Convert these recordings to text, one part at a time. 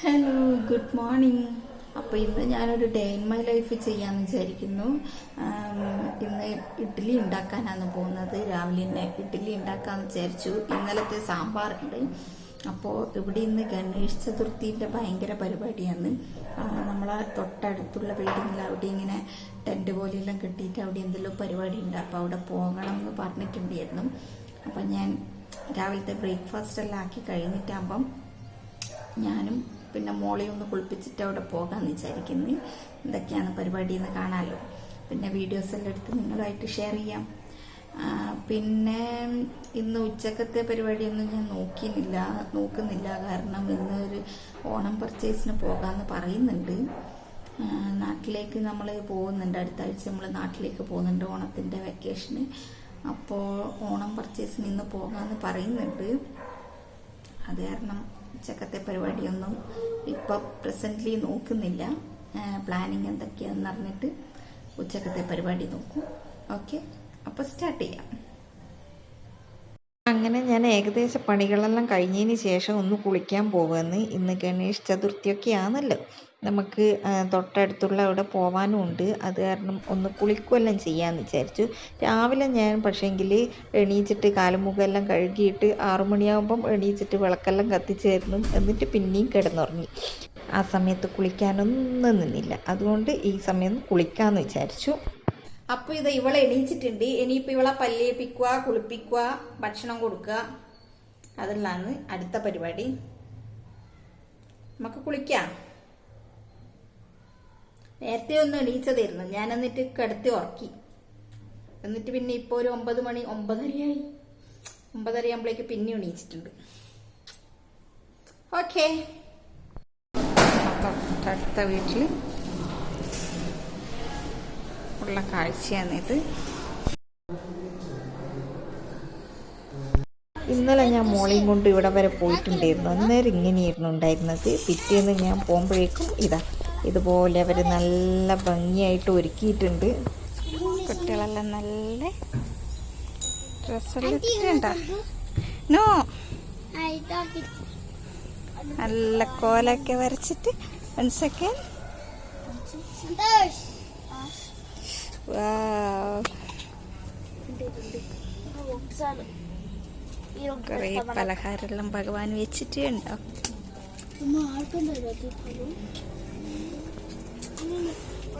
Hello good morning അപ്പോൾ ഇന്ന് ഞാനൊരു ഡേ ഇൻ മൈ ലൈഫ് ചെയ്യാമെന്ന് വിചാരിക്കുന്നു. ഇന്ന് ഇഡ്ഡലി ഉണ്ടാക്കാനാണ് പോകുന്നത്. രാവിലെ തന്നെ ഇഡ്ഡലി ഉണ്ടാക്കാമെന്ന് വിചാരിച്ചു. ഇന്നലത്തെ സാമ്പാർ ഉണ്ട്. അപ്പോൾ ഇവിടെ ഇന്ന് ഗണേഷ് ചതുർത്ഥീന്റെ ഭയങ്കര പരിപാടിയാണ്. നമ്മളെ തൊട്ടടുത്തുള്ള ബിൽഡിങ്ങിൽ അവിടെ ഇങ്ങനെ ടെന്റ് പോലെയെല്ലാം കെട്ടിയിട്ട് അവിടെ എന്തെല്ലോ പരിപാടി ഉണ്ട് അപ്പോൾ അവിടെ പോകണം എന്ന് പറഞ്ഞിട്ടുണ്ടായിരുന്നു. അപ്പം ഞാൻ രാവിലത്തെ ബ്രേക്ക്ഫാസ്റ്റ് എല്ലാം ആക്കി കഴിഞ്ഞിട്ടാകുമ്പം ഞാനും പിന്നെ മോളെ ഒന്ന് കുളിപ്പിച്ചിട്ട് അവിടെ പോകാമെന്ന് വിചാരിക്കുന്നു. എന്തൊക്കെയാണ് പരിപാടി എന്ന് കാണാമല്ലോ പിന്നെ വീഡിയോസ് എല്ലാം എടുത്ത് നിങ്ങളുമായിട്ട് ഷെയർ ചെയ്യാം. പിന്നെ ഇന്ന് ഉച്ചക്കത്തെ പരിപാടിയൊന്നും ഞാൻ നോക്കിയില്ല നോക്കുന്നില്ല. കാരണം ഇന്ന് ഒരു ഓണം പർച്ചേസിന് പോകാമെന്ന് പറയുന്നുണ്ട്. നാട്ടിലേക്ക് നമ്മൾ പോകുന്നുണ്ട്. അടുത്ത ആഴ്ച നമ്മൾ നാട്ടിലേക്ക് പോകുന്നുണ്ട് ഓണത്തിന്റെ വെക്കേഷന് അപ്പോൾ ഓണം പർച്ചേസിന് ഇന്ന് പോകാമെന്ന് പറയുന്നുണ്ട്. അത് കാരണം ഉച്ചക്കത്തെ പരിപാടിയൊന്നും ഇപ്പോൾ പ്രസന്റ്ലി നോക്കുന്നില്ല. പ്ലാനിങ് എന്തൊക്കെയാണെന്ന് അറിഞ്ഞിട്ട് ഉച്ചക്കത്തെ പരിപാടി നോക്കും. ഓക്കെ അപ്പോൾ സ്റ്റാർട്ട് ചെയ്യാം. അങ്ങനെ ഞാൻ ഏകദേശ പണികളെല്ലാം കഴിഞ്ഞതിന് ശേഷം ഒന്ന് കുളിക്കാൻ പോകുമെന്ന് ഇന്ന് ഗണേഷ് ചതുർത്ഥിയൊക്കെ ആണല്ലോ നമുക്ക് തൊട്ടടുത്തുള്ള അവിടെ പോവാനും ഉണ്ട്. അത് കാരണം ഒന്ന് കുളിക്കുമെല്ലാം ചെയ്യാമെന്ന് വിചാരിച്ചു. രാവിലെ ഞാൻ പക്ഷേങ്കിൽ എണീച്ചിട്ട് കാലുമുഖമെല്ലാം കഴുകിയിട്ട് ആറു മണിയാകുമ്പം എണീച്ചിട്ട് വിളക്കെല്ലാം കത്തിച്ചായിരുന്നു. എന്നിട്ട് പിന്നെയും കിടന്നുറങ്ങി. ആ സമയത്ത് കുളിക്കാനൊന്നും നിന്നില്ല. അതുകൊണ്ട് ഈ സമയം കുളിക്കാമെന്ന് വിചാരിച്ചു. അപ്പോൾ ഇത് ഇവളെ എണീച്ചിട്ടുണ്ട്. ഇനിയിപ്പോൾ ഇവളെ പല്ലേപ്പിക്കുക കുളിപ്പിക്കുക ഭക്ഷണം കൊടുക്കുക. അതെല്ലാമാണ് അടുത്ത പരിപാടി. നമുക്ക് കുളിക്കാം. നേരത്തെ ഒന്ന് എണീച്ചതായിരുന്നു. ഞാൻ എന്നിട്ട് കിടത്തി ഉറക്കി. എന്നിട്ട് പിന്നെ ഇപ്പോൾ ഒരു ഒമ്പത് മണി ഒമ്പതരയായി. ഒമ്പതരയാകുമ്പോഴേക്ക് പിന്നെ എണീച്ചിട്ടുണ്ട്. ഓക്കെ. അടുത്ത വീട്ടിൽ ഉള്ള കാഴ്ചയാണ് ഇത് ഇന്നലെ ഞാൻ മോളെയും കൊണ്ട് ഇവിടെ വരെ പോയിട്ടുണ്ടായിരുന്നു. അന്നേരം ഇങ്ങനെയായിരുന്നു ഉണ്ടായിരുന്നത്. പിറ്റേന്ന് ഞാൻ പോകുമ്പോഴേക്കും ഇതാ. ഇതുപോലെ അവർ നല്ല ഭംഗിയായിട്ട് ഒരുക്കിയിട്ടുണ്ട്. കുട്ടികളെല്ലാം നല്ല ഡ്രസ്സെല്ലാം ഇട്ടിട്ടുണ്ടാ? നോ. നല്ല കോലൊക്കെ വരച്ചിട്ട് വൺ സെക്കൻഡ് കുറേ പലഹാരമെല്ലാം ഭഗവാൻ വെച്ചിട്ട്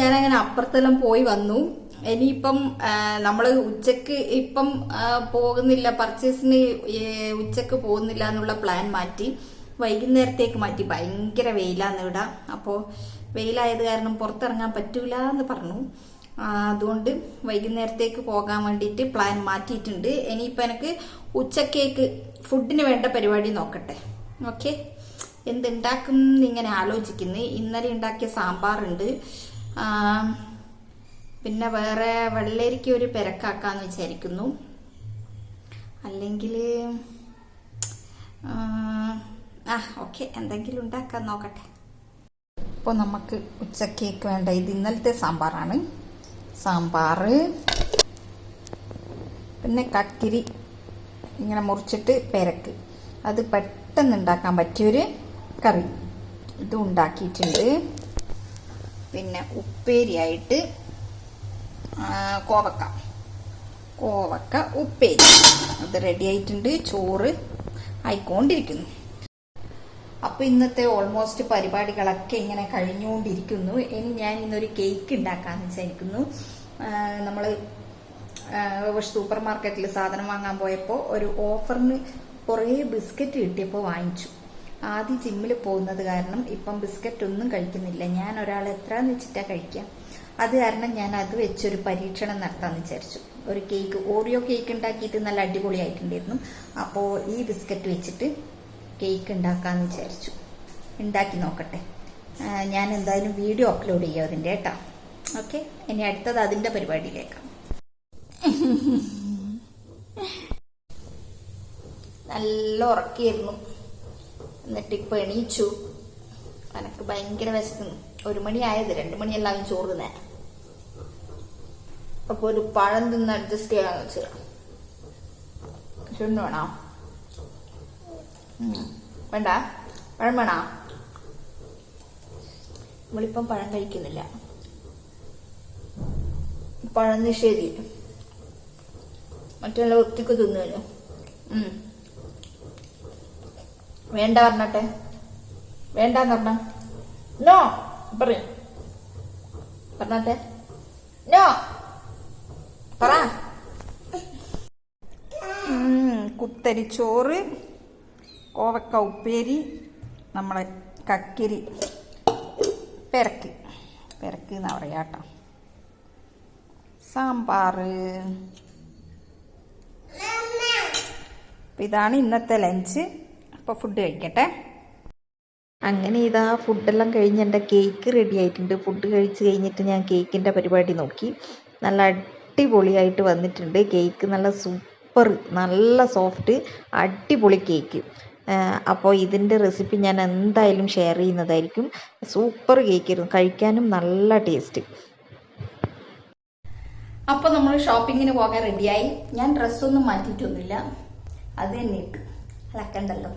ഞാൻ അങ്ങനെ അപ്പുറത്തെല്ലാം പോയി വന്നു. ഇനിയിപ്പം നമ്മൾ ഉച്ചയ്ക്ക് ഇപ്പം പോകുന്നില്ല പർച്ചേസിന് ഉച്ചയ്ക്ക് പോകുന്നില്ല എന്നുള്ള പ്ലാൻ മാറ്റി. വൈകുന്നേരത്തേക്ക് മാറ്റി. ഭയങ്കര വെയിലാന്ന് ഇവിടെ. അപ്പോൾ വെയിലായത് കാരണം പുറത്തിറങ്ങാൻ പറ്റൂല എന്ന് പറഞ്ഞു അതുകൊണ്ട് വൈകുന്നേരത്തേക്ക് പോകാൻ വേണ്ടിയിട്ട് പ്ലാൻ മാറ്റിയിട്ടുണ്ട്. ഇനിയിപ്പോൾ എനിക്ക് ഉച്ചക്കേക്ക് ഫുഡിന് വേണ്ട പരിപാടി നോക്കട്ടെ. ഓക്കെ എന്തുണ്ടാക്കും എന്നിങ്ങനെ ആലോചിക്കുന്നു. ഇന്നലെ ഉണ്ടാക്കിയ സാമ്പാറുണ്ട്. പിന്നെ വേറെ വെള്ളരിക്ക ഒരു പെരക്കാക്കാന്ന് വിചാരിക്കുന്നു. അല്ലെങ്കിൽ ആ ഓക്കെ എന്തെങ്കിലും ഉണ്ടാക്കാൻ നോക്കട്ടെ. ഇപ്പോൾ നമുക്ക് ഉച്ചക്കേക്ക് വേണ്ട ഇത് ഇന്നലത്തെ സാമ്പാറാണ്. സാമ്പാർ പിന്നെ കക്കിരി ഇങ്ങനെ മുറിച്ചിട്ട് പെരക്ക്. അത് പെട്ടെന്ന് ഉണ്ടാക്കാൻ പറ്റിയൊരു കറി. ഇതും ഉണ്ടാക്കിയിട്ടുണ്ട്. പിന്നെ ഉപ്പേരിയായിട്ട് കോവക്ക. കോവക്ക ഉപ്പേരി. അത് റെഡി ആയിട്ടുണ്ട്. ചോറ് ആയിക്കൊണ്ടിരിക്കുന്നു. അപ്പൊ ഇന്നത്തെ ഓൾമോസ്റ്റ് പരിപാടികളൊക്കെ ഇങ്ങനെ കഴിഞ്ഞുകൊണ്ടിരിക്കുന്നു. ഇനി ഞാൻ ഇന്നൊരു കേക്ക് ഉണ്ടാക്കാൻ വിചാരിക്കുന്നു. നമ്മൾ സൂപ്പർ മാർക്കറ്റിൽ സാധനം വാങ്ങാൻ പോയപ്പോൾ ഒരു ഓഫറിന് കുറേ ബിസ്ക്കറ്റ് കിട്ടിയപ്പോൾ വാങ്ങിച്ചു. ആദ്യം ജിമ്മിൽ പോകുന്നത് കാരണം ഇപ്പം ബിസ്ക്കറ്റ് ഒന്നും കഴിക്കുന്നില്ല. ഞാൻ ഒരാൾ എത്രയെന്ന് വെച്ചിട്ടാ കഴിക്കാം? അത് കാരണം ഞാൻ അത് വെച്ചൊരു പരീക്ഷണം നടത്താമെന്ന് വിചാരിച്ചു. ഒരു കേക്ക് ഓറിയോ കേക്ക് ഉണ്ടാക്കിയിട്ട് നല്ല അടിപൊളിയായിട്ടുണ്ടായിരുന്നു. അപ്പോൾ ഈ ബിസ്ക്കറ്റ് വെച്ചിട്ട് കേക്ക് ഉണ്ടാക്കാമെന്ന് വിചാരിച്ചു. ഉണ്ടാക്കി നോക്കട്ടെ. ഞാൻ എന്തായാലും വീഡിയോ അപ്ലോഡ് ചെയ്യാം അതിന്റെ കേട്ടോ. ഓക്കെ ഇനി അടുത്തത് അതിന്റെ പരിപാടിയിലേക്കാം. നല്ല ഉറക്കിയിരുന്നു. എന്നിട്ട് ഇപ്പൊ എണീച്ചു. എനക്ക് ഭയങ്കര വിശക്കുന്നു. ഒരു മണി ആയത്. രണ്ടു മണിയെല്ലാം ചോറ് തിന്നേ. അപ്പൊ ഒരു പഴം തിന്ന് അഡ്ജസ്റ്റ് ചെയ്യാന്ന് വെച്ചാ. ചുണ്ണു വേണോ? വേണ്ട. പഴം വേണോ? നമ്മളിപ്പം പഴം കഴിക്കുന്നില്ല. പഴം നിഷേധി മറ്റുള്ള വൃത്തിക്ക് ഉം. വേണ്ട പറഞ്ഞട്ടെ. വേണ്ടെന്ന് പറഞ്ഞ. നോ പറയും. പറഞ്ഞട്ടെ. നോ. പറ. കുത്തരി കുത്തരിച്ചോറ് കോവക്ക ഉപ്പേരി നമ്മളെ കക്കിരി പെരക്ക്. പെരക്ക് എന്നാ പറയാ കേട്ടോ സാമ്പാറ്. ഇതാണ് ഇന്നത്തെ ലഞ്ച്. അപ്പൊ ഫുഡ് കഴിക്കട്ടെ. അങ്ങനെ ഇതാ ഫുഡെല്ലാം കഴിഞ്ഞ് എന്റെ കേക്ക് റെഡി ആയിട്ടുണ്ട്. ഫുഡ് കഴിച്ച് കഴിഞ്ഞിട്ട് ഞാൻ കേക്കിന്റെ പരിപാടി നോക്കി. നല്ല അടിപൊളിയായിട്ട് വന്നിട്ടുണ്ട്. കേക്ക് നല്ല സൂപ്പർ നല്ല സോഫ്റ്റ് അടിപൊളി കേക്ക് അപ്പോൾ ഇതിന്റെ റെസിപ്പി ഞാൻ എന്തായാലും ഷെയർ ചെയ്യുന്നതായിരിക്കും. സൂപ്പർ കേക്കായിരുന്നു കഴിക്കാനും നല്ല ടേസ്റ്റ് അപ്പോൾ നമ്മൾ ഷോപ്പിങ്ങിന് പോകാൻ റെഡിയായി ഞാൻ ഡ്രസ്സൊന്നും മാറ്റിയിട്ടൊന്നുമില്ല. അത് തന്നെ ഇട്ട്. അലക്കണ്ടല്ലോ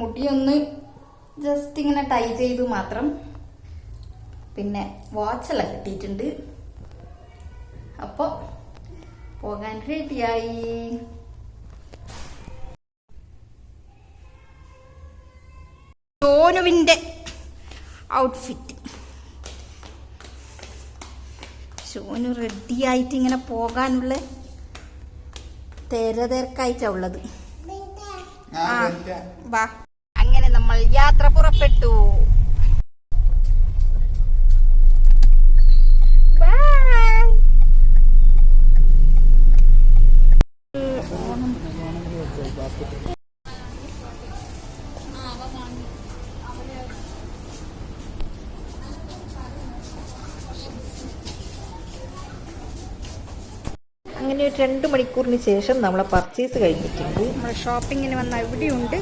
മുടിയൊന്ന് ജസ്റ്റ് ഇങ്ങനെ ടൈ ചെയ്തു മാത്രം. പിന്നെ വാച്ചെല്ലാം കിട്ടിയിട്ടുണ്ട്. അപ്പോൾ പോകാൻ റെഡിയായി സോനുവിന്റെ ഔട്ട്ഫിറ്റ് സോനു റെഡിയായിട്ട് ഇങ്ങനെ പോകാനുള്ള തിരതിരക്കായിട്ടാണ് ഉള്ളത്. വാ. അങ്ങനെ നമ്മൾ യാത്ര പുറപ്പെട്ടു Bye. അങ്ങനെ ഒരു രണ്ട് മണിക്കൂറിന് ശേഷം നമ്മളെ പർച്ചേസ് കഴിഞ്ഞിട്ടുണ്ട്. നമ്മൾ ഷോപ്പിങ്ങിന് വന്ന ഇവിടെയുണ്ട്.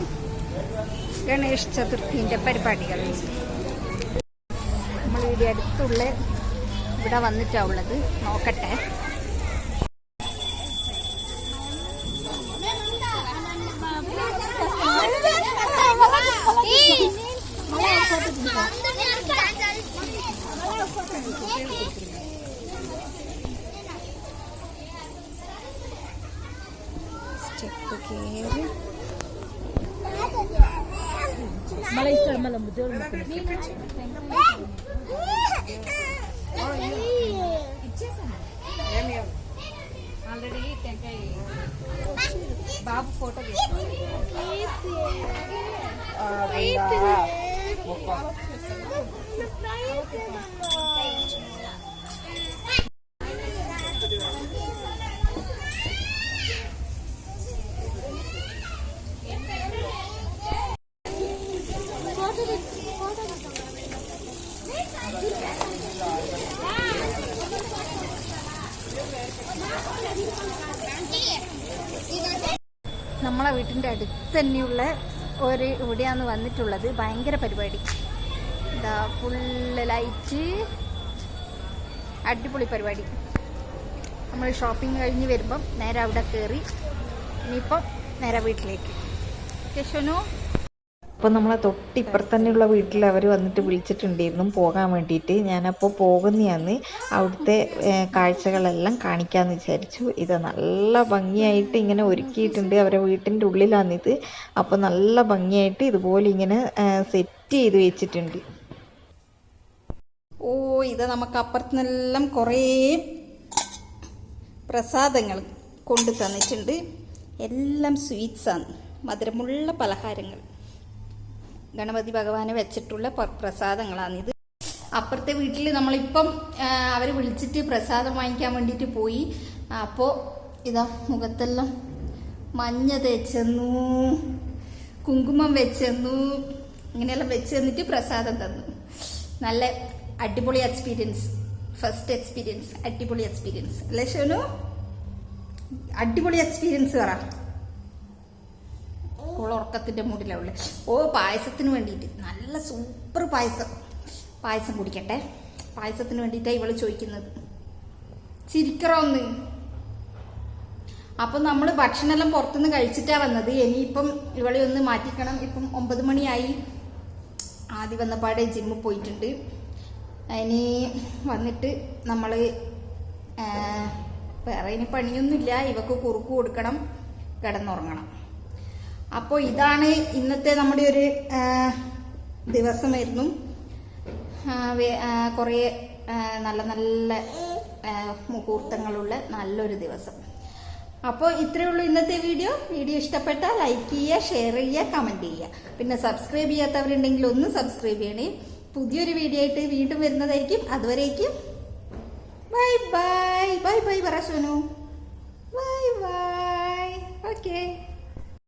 ഗണേഷ് ചതുർത്ഥിന്റെ പരിപാടികൾ. നമ്മൾ ഇവിടെ അടുത്തുള്ള ഇവിടെ വന്നിട്ടാണ് ഉള്ളത്. നോക്കട്ടെ. కేర్ మళ్ళీ ఇస్తాడు మళ్ళీ ముద్దేవుడు ఆల్రెడీ టెంకాయ బాబు ఫోటో తీసుకున్నాను നമ്മളെ വീട്ടിന്റെ അടുത്ത് തന്നെയുള്ള ഒരു ഇവിടെയാണ് വന്നിട്ടുള്ളത്. ഭയങ്കര പരിപാടി. എന്താ ഫുള്ള് ലൈറ്റ് അടിപൊളി പരിപാടി. നമ്മൾ ഷോപ്പിംഗ് കഴിഞ്ഞ് വരുമ്പം നേരെ അവിടെ കയറി ഇനിയിപ്പം നേരെ വീട്ടിലേക്ക്. കേശവനു അപ്പോൾ നമ്മളെ തൊട്ടിപ്പുറത്ത് തന്നെയുള്ള വീട്ടിൽ അവർ വന്നിട്ട് വിളിച്ചിട്ടുണ്ടായിരുന്നു പോകാൻ വേണ്ടിയിട്ട്. ഞാനപ്പോൾ പോകുന്നതാണ് അവിടുത്തെ കാഴ്ചകളെല്ലാം കാണിക്കാമെന്ന് വിചാരിച്ചു. ഇത് നല്ല ഭംഗിയായിട്ട് ഇങ്ങനെ ഒരുക്കിയിട്ടുണ്ട് അവരെ വീട്ടിന്റെ ഉള്ളിലാണിത് അപ്പോൾ നല്ല ഭംഗിയായിട്ട് ഇതുപോലെ ഇങ്ങനെ സെറ്റ് ചെയ്ത് വെച്ചിട്ടുണ്ട്. ഓ ഇത് നമുക്ക് അപ്പുറത്തുനിന്നെല്ലാം കുറേ പ്രസാദങ്ങൾ കൊണ്ടു തന്നിട്ടുണ്ട്. എല്ലാം സ്വീറ്റ്സാണ് മധുരമുള്ള പലഹാരങ്ങൾ. ഗണപതി ഭഗവാന് വെച്ചിട്ടുള്ള പ്രസാദങ്ങളാണ് പ്രസാദങ്ങളാണിത് അപ്പുറത്തെ വീട്ടിൽ നമ്മളിപ്പം അവർ വിളിച്ചിട്ട് പ്രസാദം വാങ്ങിക്കാൻ വേണ്ടിയിട്ട് പോയി. അപ്പോൾ ഇതാ മുഖത്തെല്ലാം മഞ്ഞ തേച്ചെന്നു കുങ്കുമം വെച്ചെന്നു ഇങ്ങനെയെല്ലാം വെച്ച് തന്നിട്ട് പ്രസാദം തന്നു. നല്ല അടിപൊളി എക്സ്പീരിയൻസ്. First experience. അടിപൊളി എക്സ്പീരിയൻസ്. അല്ലേ ഷോനു? അടിപൊളി എക്സ്പീരിയൻസ് പറ. ഓൾ ഉറക്കത്തിന്റെ മൂടിലാവുള്ളേ ഓ പായസത്തിന് വേണ്ടിയിട്ട്. നല്ല സൂപ്പർ പായസം. പായസം കുടിക്കട്ടെ. പായസത്തിന് വേണ്ടിയിട്ടാണ് ഇവൾ ചോദിക്കുന്നത്. ചിരിക്കറോ ഒന്ന് അപ്പൊ നമ്മൾ ഭക്ഷണമെല്ലാം പുറത്തുനിന്ന് കഴിച്ചിട്ടാ വന്നത്. ഇനിയിപ്പം ഇവളെ ഒന്ന് മാറ്റിക്കണം. ഇപ്പം ഒമ്പത് മണിയായി. ആദ്യം വന്നപാടെ ജിമ്മിൽ പോയിട്ടുണ്ട്. ഇനി വന്നിട്ട് നമ്മൾ വേറെ ഇനി പണിയൊന്നുമില്ല. ഇവക്ക് കുറുക്ക് കൊടുക്കണം. കിടന്നുറങ്ങണം. അപ്പോൾ ഇതാണ് ഇന്നത്തെ നമ്മുടെ ഒരു ദിവസമായിരുന്നു. കുറേ നല്ല നല്ല മുഹൂർത്തങ്ങളുള്ള നല്ലൊരു ദിവസം. അപ്പോൾ ഇത്രയേ ഉള്ളൂ ഇന്നത്തെ വീഡിയോ. വീഡിയോ ഇഷ്ടപ്പെട്ടാൽ ലൈക്ക് ചെയ്യുക ഷെയർ ചെയ്യുക കമന്റ് ചെയ്യുക. പിന്നെ സബ്സ്ക്രൈബ് ചെയ്യാത്തവരുണ്ടെങ്കിൽ ഒന്ന് സബ്സ്ക്രൈബ് ചെയ്യണേ. പുതിയൊരു വീഡിയോ ആയിട്ട് വീണ്ടും വരുന്നതായിരിക്കും. അതുവരേക്കും ബൈ ബൈ. ബൈ ബൈ പറ സോനു. Bye bye. ഓക്കേ.